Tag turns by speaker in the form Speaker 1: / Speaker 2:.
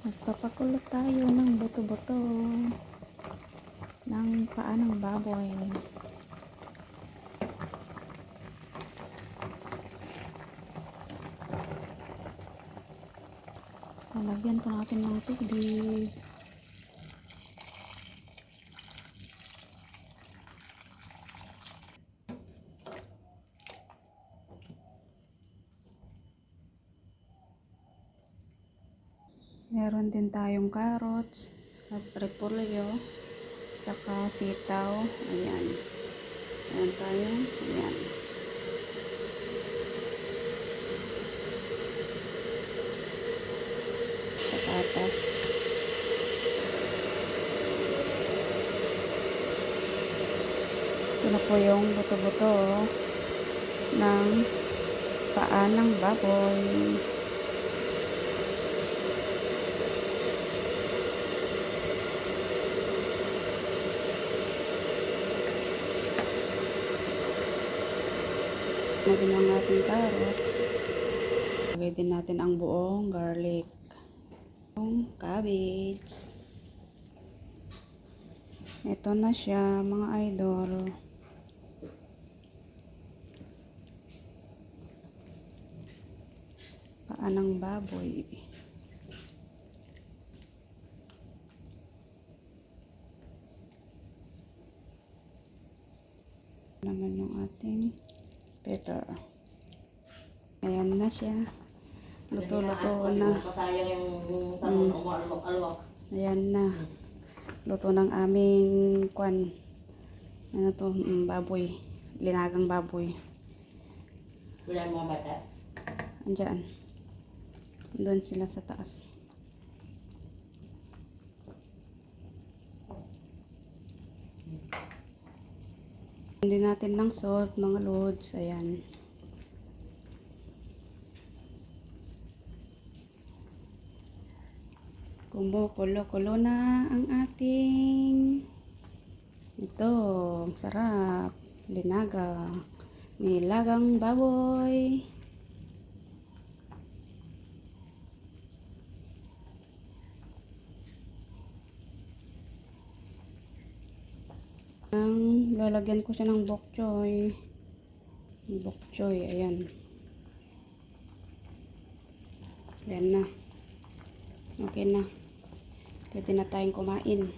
Speaker 1: Magpapakulot tayo ng buto-buto ng paa ng baboy. Lalagyan pa natin ng tubig. Meron din tayong carrots at repolyo saka sitaw. Ayan. Ayan tayo. Ayan. Patatas. Ito na po yung buto-buto oh, ng paa ng baboy. Natin ang ating carrots. Lagay din natin ang buong garlic. Yung cabbage. Ito na siya mga idol. Paa ng baboy. naman yung ating pepper. Ayan na siya. Luto-luto na.
Speaker 2: Masayang yung sabon mm. alwak-alwak.
Speaker 1: Ayan na. Luto ng aming kwan. Ano to? Mm, baboy. Linagang baboy.
Speaker 2: Wala mga bata.
Speaker 1: Andyan. Doon sila sa taas. Hindi natin ng salt, mga loads. Ayan. Kumukulo-kulo na ang ating ito, sarap. Linaga. Nilagang baboy. Ang lalagyan ko siya ng bok choy. Bok choy, ayan. Ayan na. Okay na. Pwede na tayong kumain.